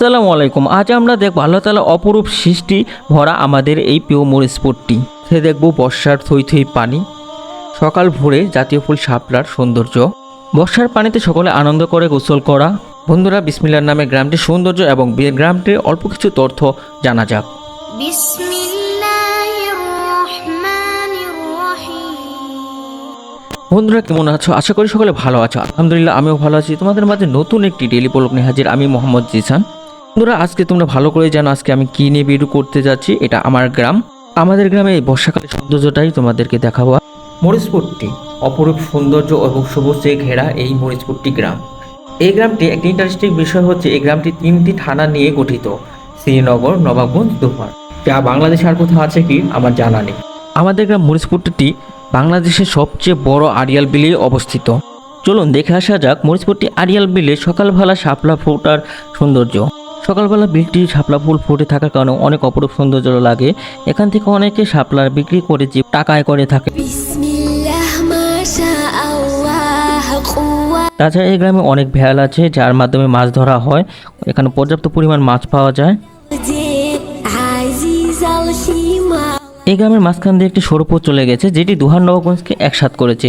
সালামু আলাইকুম। আজ আমরা দেখব আল্লাহ তালা অপরূপ সৃষ্টি ভরা আমাদের এই প্রিয় মোর স্পোর্টটি সে দেখব বর্ষার থই থই পানি সকাল ভোরে জাতীয় ফুল সাপলার সৌন্দর্য। বর্ষার পানিতে সকলে আনন্দ করে গোসল করা। বন্ধুরা বিসমিল্লার নামে গ্রামটির সৌন্দর্য এবং গ্রামটির অল্প কিছু তথ্য জানা যাক। বন্ধুরা কেমন আছো? আশা করি সকলে ভালো আছো। আলহামদুলিল্লাহ আমিও ভালো আছি। তোমাদের মাঝে নতুন একটি ডেলি পলক নিয়ে হাজির আমি মোহাম্মদ জিসান। বন্ধুরা আজকে তোমরা ভালো করে জানো আজকে আমি কী নিয়ে ভিডিও করতে যাচ্ছি। এটা আমার গ্রাম। আমাদের গ্রামে এই বর্ষাকালের সৌন্দর্যটাই তোমাদেরকে দেখাবো। মরিচপুরটি অপরূপ সৌন্দর্য এবং সবুজে ঘেরা এই মরিচপুরটি গ্রাম। এই গ্রামটি একটি ইন্টারেস্টিং বিষয় হচ্ছে এই গ্রামটি তিনটি থানা নিয়ে গঠিত। শ্রীনগর নবাবগঞ্জ দোহার যা বাংলাদেশে আর কোথাও আছে কি? আমার জানা নেই। আমাদের গ্রাম মরিচপুরটি বাংলাদেশের সবচেয়ে বড় আড়িয়াল বিলে অবস্থিত। চলুন দেখে আসা যাক মরিচপুরটি আড়িয়াল বিলে সকালবেলা শাপলা ফোটার সৌন্দর্য। সকালবেলা বিক্রি শাপলা ফুল ফুটে থাকার কারণে অনেক অপরূপ সৌন্দর্য লাগে। এখান থেকে অনেকে শাপলা বিক্রি করে যে টাকা আয় করে থাকে। তাছাড়া এই গ্রামে অনেক ভ্যাল আছে যার মাধ্যমে মাছ ধরা হয়। এখানে পর্যাপ্ত পরিমাণ মাছ পাওয়া যায়। এই গ্রামের মাঝখান দিয়ে একটি সড়ক চলে গেছে যেটি দুহার নবগঞ্জকে একসাথ করেছে।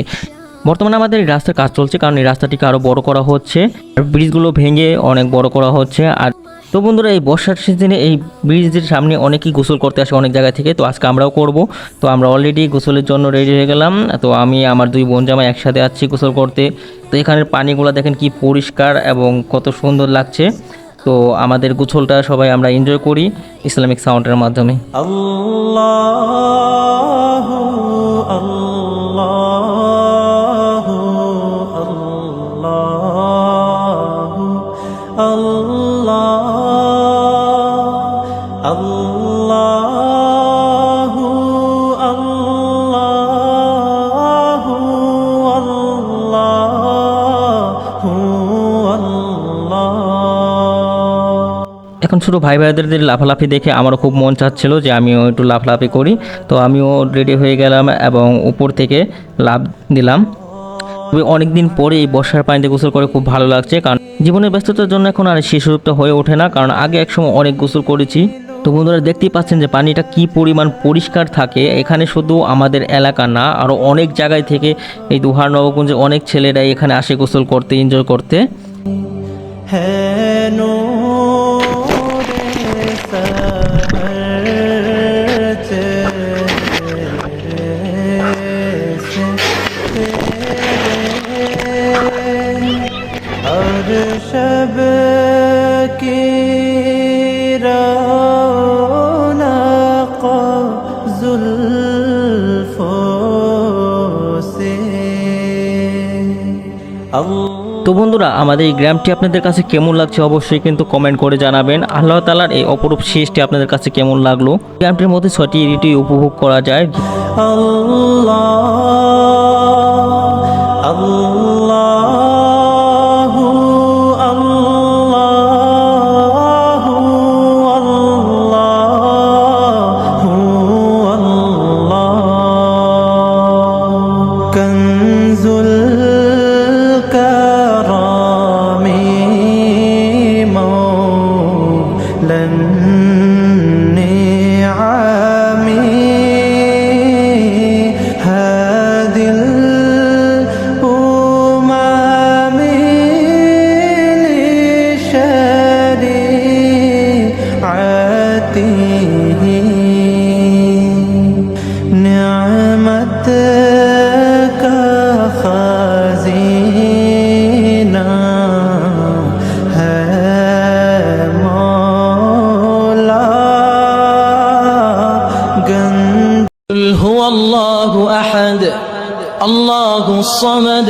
বর্তমানে আমাদের এই রাস্তার কাজ চলছে কারণ এই রাস্তাটিকে আরও বড় করা হচ্ছে। আর ব্রিজগুলো ভেঙে অনেক বড় করা হচ্ছে আর তো বন্ধুরা, এই বর্ষার সিজনে এই ব্রিজের সামনে অনেকেই গোসল করতে আসে অনেক জায়গা থেকে, তো আজকে আমরাও করব। তো আমরা অলরেডি গোসলের জন্য রেডি হয়ে গেলাম, তো আমি, আমার দুই বোন জামা একসাথে আছি গোসল করতে। তো এখানের পানিগুলো দেখেন কি পরিষ্কার এবং কত সুন্দর লাগছে। তো আমাদের গোসলটা সবাই আমরা এনজয় করি ইসলামিক সাউন্ডের মাধ্যমে। আল্লাহ আল্লাহ আল্লাহ আল্লাহ এখন ছোটো ভাই ভাইদের লাফালাফি দেখে আমারও খুব মন চাচ্ছিল যে আমিও একটু লাফালাফি করি। তো আমিও রেডি হয়ে গেলাম এবং উপর থেকে লাভ দিলাম। অনেকদিন পরে এই বর্ষার পানিতে গোসল করে খুব ভালো লাগছে, কারণ জীবনের ব্যস্ততার জন্য এখন আর সেই হয়ে ওঠে না, কারণ আগে একসময় অনেক গোসল করেছি। তো বন্ধুরা, দেখতেই পাচ্ছেন যে পানিটা কি পরিমাণ পরিষ্কার থাকে। এখানে শুধু আমাদের এলাকা না আরও অনেক জায়গায় থেকে এই দুহার নবকুঞ্জে অনেক ছেলেরাই এখানে আসে গোসল করতে এনজয় করতে। है তো বন্ধুরা আমাদের এই গ্রামটি আপনাদের কাছে কেমন লাগছে অবশ্যই কিন্তু কমেন্ট করে জানাবেন। আল্লাহ তালার এই অপরূপ সৃষ্টি আপনাদের কাছে কেমন লাগল? গ্রামটির মধ্যে ছয়টি ঋতুই উপভোগ করা যায়। আল্লাহ। لشريعته نعمتك خزينة ہے مولا قل هو الله أحد. الله الصمد.